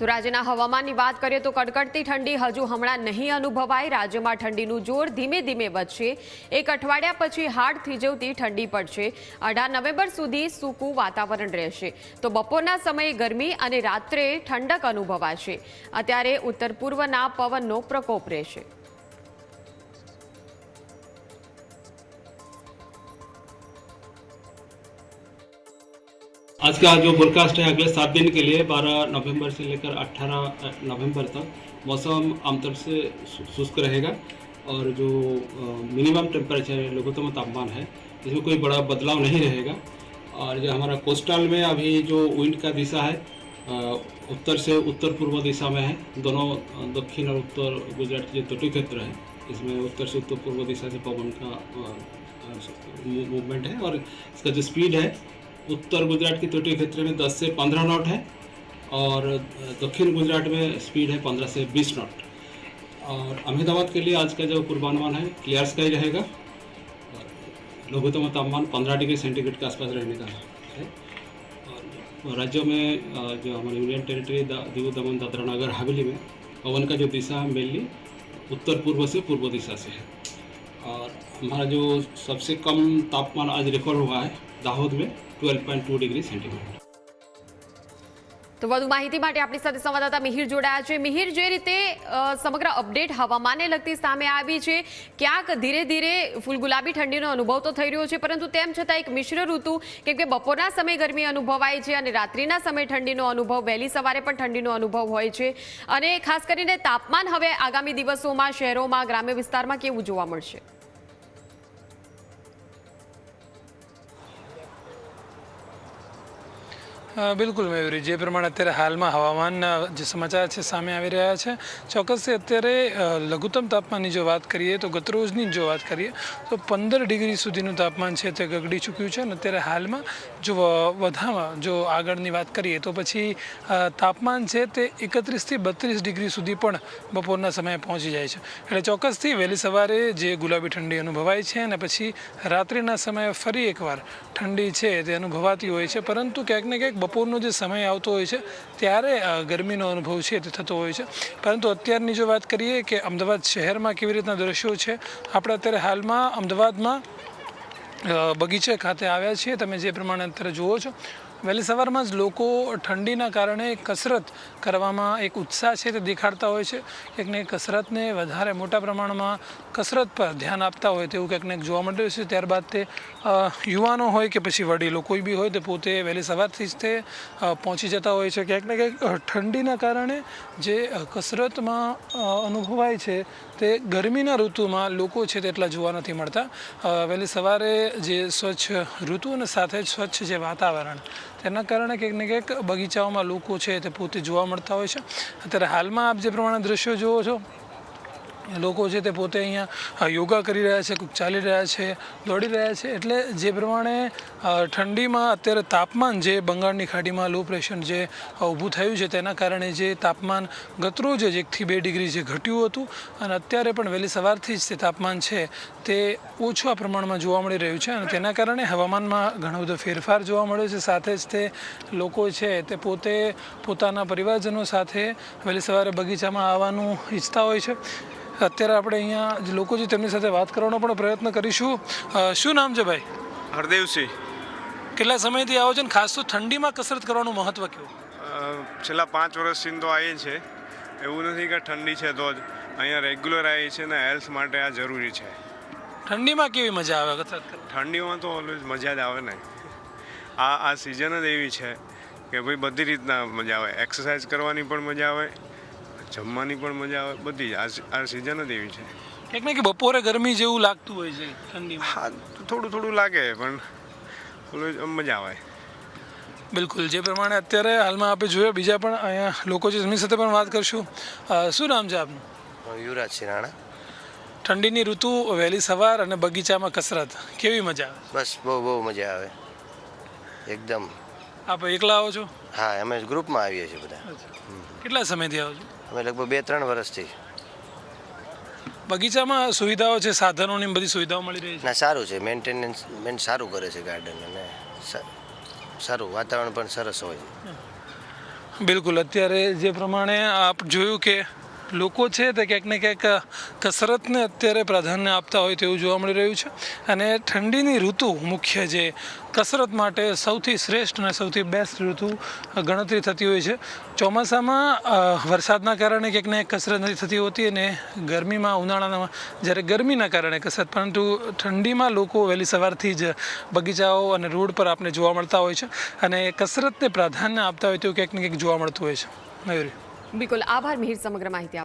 તો રાજ્યના હવામાનની વાત કરીએ તો કડકડતી ઠંડી હજુ હમણાં નહીં અનુભવાય. રાજ્યમાં ઠંડીનું જોર ધીમે ધીમે વધશે. એક અઠવાડિયા પછી હાડ થીજવતી ઠંડી પડશે. અઢાર નવેમ્બર સુધી સૂકું વાતાવરણ રહેશે. તો બપોરના સમયે ગરમી અને રાત્રે ઠંડક અનુભવાશે. અત્યારે ઉત્તર પૂર્વના પવનનો પ્રકોપ રહેશે. आज का जो फोरकास्ट है अगले सात दिन के लिए 12 नवंबर से लेकर 18 नवंबर तक मौसम आमतौर से शुष्क रहेगा और जो मिनिमम टेम्परेचर है लघुत्तम तापमान है, इसमें कोई बड़ा बदलाव नहीं रहेगा। और जो हमारा कोस्टल में अभी जो विंड का दिशा है उत्तर से उत्तर पूर्व दिशा में है, दोनों दक्षिण और उत्तर गुजरात के तटीय क्षेत्र है, इसमें उत्तर से उत्तर पूर्व दिशा से पवन का मूवमेंट है और इसका जो स्पीड है उत्तर गुजरात के तटीय क्षेत्र में 10 से 15 नॉट है और दक्षिण गुजरात में स्पीड है 15 से 20 नॉट। और अहमदाबाद के लिए आज का जो पूर्वानुमान है, क्लियर स्काई रहेगा। और लघुत्तम तापमान 15 डिग्री सेंटीग्रेड के आसपास रहने का है। और राज्यों में जो हमारे यूनियन टेरिटरी दीव दमन, दादरा नगर, हवेली में पवन का जो दिशा है, मेनली उत्तर पूर्व से पूर्व दिशा से है। और हमारा जो सबसे कम तापमान आज रिकॉर्ड हुआ है દાહોદ મેં twelve point two degree centimetre તો વધુ માહિતી માટે આપણી સાથે સંવાદદાતા મિહિર જોડાયા છે. મિહિર, જે રીતે સમગ્ર અપડેટ હવામાનને લગતી સામે આવી છે, ક્યાંક ધીરે ધીરે ફૂલગુલાબી ઠંડીનો અનુભવ તો થઈ રહ્યો છે, પરંતુ તેમ છતાં એક મિશ્ર ઋતુ, કેમ કે બપોરના સમય ગરમી અનુભવાય છે અને રાત્રિના સમય ઠંડીનો અનુભવ, વહેલી સવારે પણ ઠંડીનો અનુભવ હોય છે. અને ખાસ કરીને તાપમાન હવે આગામી દિવસોમાં, શહેરોમાં, ગ્રામ્ય વિસ્તારમાં કેવું જોવા મળશે? બિલકુલ મયુરી. જે પ્રમાણે અત્યારે હાલમાં હવામાનના જે સમાચાર છે, સામે આવી રહ્યા છે. ચોક્કસથી અત્યારે લઘુત્તમ તાપમાનની જો વાત કરીએ, તો ગતરોજની જો વાત કરીએ, તો પંદર ડિગ્રી સુધીનું તાપમાન છે તે ગગડી ચૂક્યું છે અને અત્યારે હાલમાં જો વધામાં જો આગળની વાત કરીએ, તો પછી તાપમાન છે તે એકત્રીસથી બત્રીસ ડિગ્રી સુધી પણ બપોરના સમયે પહોંચી જાય છે. એટલે ચોક્કસથી વહેલી સવારે જે ગુલાબી ઠંડી અનુભવાય છે અને પછી રાત્રિના સમયે ફરી એકવાર ઠંડી છે તે અનુભવાતી હોય છે. પરંતુ ક્યાંક ને ક્યાંક બપોરનો જે સમય આવતો હોય છે, ત્યારે ગરમીનો અનુભવ છે તે થતો હોય છે. પરંતુ અત્યારની જો વાત કરીએ કે અમદાવાદ શહેરમાં કેવી રીતના દ્રશ્યો છે, આપણે અત્યારે હાલમાં અમદાવાદમાં બગીચા ખાતે આવ્યા છીએ. તમે જે પ્રમાણે અત્યારે જુઓ છો વહેલી સવારમાં જ લોકો ઠંડીના કારણે કસરત કરવામાં એક ઉત્સાહ છે તે દેખાડતા હોય છે. ક્યાંક ને કસરતને વધારે મોટા પ્રમાણમાં કસરત પર ધ્યાન આપતા હોય તેવું ક્યાંક ને જોવા મળ્યું છે. ત્યારબાદ તે યુવાનો હોય કે પછી વડીલો કોઈ બી હોય તે પોતે વહેલી સવારથી જ તે પહોંચી જતા હોય છે. ક્યાંક ને ક્યાંક ઠંડીના કારણે જે કસરતમાં અનુભવાય છે તે ગરમીના ઋતુમાં લોકો છે તેટલા જોવા નથી મળતા. વહેલી સવારે જે સ્વચ્છ ઋતુ અને સાથે જ સ્વચ્છ જે વાતાવરણ તેના કારણે કંઈક ને કંઈક બગીચાઓમાં લોકો છે તે પોતે જોવા મળતા હોય છે. અત્યારે હાલમાં આપ જે પ્રમાણે દ્રશ્યો જુઓ છો લોકો છે તે પોતે અહીંયા યોગા કરી રહ્યા છે કોઈક ચાલી રહ્યા છે, દોડી રહ્યા છે. એટલે જે પ્રમાણે ઠંડીમાં અત્યારે તાપમાન જે બંગાળની ખાડીમાં લો પ્રેશર જે ઊભું થયું છે તેના કારણે જે તાપમાન ગતરોજ જ એકથી બે ડિગ્રી જે ઘટ્યું હતું અને અત્યારે પણ વહેલી સવારથી જ તે તાપમાન છે તે ઓછા પ્રમાણમાં જોવા મળી રહ્યું છે અને તેના કારણે હવામાનમાં ઘણો બધો ફેરફાર જોવા મળ્યો છે. સાથે જ તે લોકો છે તે પોતે પોતાના પરિવારજનો સાથે વહેલી સવારે બગીચામાં આવવાનું ઈચ્છતા હોય છે. અત્યારે આપણે અહીંયા જે લોકો છે તેમની સાથે વાત કરવાનો પણ પ્રયત્ન કરીશું. શું નામ છે ભાઈ? હરદેવસિંહ. કેટલા સમયથી આવો છો ને ખાસ તો ઠંડીમાં કસરત કરવાનું મહત્વ કેવું? છેલ્લા પાંચ વર્ષથી તો આવીએ છે એવું નથી કે ઠંડી છે તો જ. અહીંયા રેગ્યુલર આવીએ છે ને હેલ્થ માટે આ જરૂરી છે. ઠંડીમાં કેવી મજા આવે કસરત ઠંડીમાં તો ઓલવેઝ મજા જ આવે ને. આ આ સિઝન જ એવી છે કે ભાઈ બધી રીતના મજા આવે. એક્સરસાઇઝ કરવાની પણ મજા આવે. જમવાની પણ મજા આવે બધી આ સિઝન જ એવી છે. કંઈક ને કે બપોરે ગરમી જેવું લાગતું હોય છે ઠંડી હા થોડું થોડું લાગે પણ થોડું મજા આવે. બિલકુલ જે પ્રમાણે અત્યારે હાલમાં આપણે જોયા બીજા પણ અહીંયા લોકો છે એમની સાથે પણ વાત કરશું. શું નામ છે આપનું? યુવરાજ સિંહ રાણા. ઠંડીની ઋતુ વહેલી સવાર અને બગીચામાં કસરત. કેવી મજા આવે? બસ બહુ બહુ મજા આવે. એકદમ. આપ એકલા આવો છો? હા અમે ગ્રુપમાં આવીએ છીએ બધા. કેટલા સમયથી આવો છો? અમે લગભગ બે ત્રણ વર્ષથી. બગીચામાં સુવિધાઓ છે સાધનોની બધી સુવિધાઓ મળી રહી છે? ના સારું છે. મેન્ટેનન્સ મેન સારું કરે છે ગાર્ડન અને સારું વાતાવરણ પણ સરસ હોય છે. બિલકુલ. અત્યારે જે પ્રમાણે આપ જોયું કે લોકો છે તે ક્યાંક ને ક્યાંક કસરતને અત્યારે પ્રાધાન્ય આપતા હોય તેવું જોવા મળી રહ્યું છે. અને ઠંડીની ઋતુ મુખ્ય જે કસરત માટે સૌથી શ્રેષ્ઠ અને સૌથી બેસ્ટ ઋતુ ગણતરી થતી હોય છે. ચોમાસામાં વરસાદના કારણે ક્યાંક ને કસરત નથી થતી હોતી અને ગરમીમાં ઉનાળાના જ્યારે ગરમીના કારણે કસરત, પરંતુ ઠંડીમાં લોકો વહેલી સવારથી જ બગીચાઓ અને રોડ પર આપણે જોવા મળતા હોય છે અને કસરતને પ્રાધાન્ય આપતા હોય તેવું ક્યાંક ને ક્યાંક જોવા મળતું હોય છે. મયુરી. બિલકુલ. આભાર, મિહિર, સમગ્ર માહિતી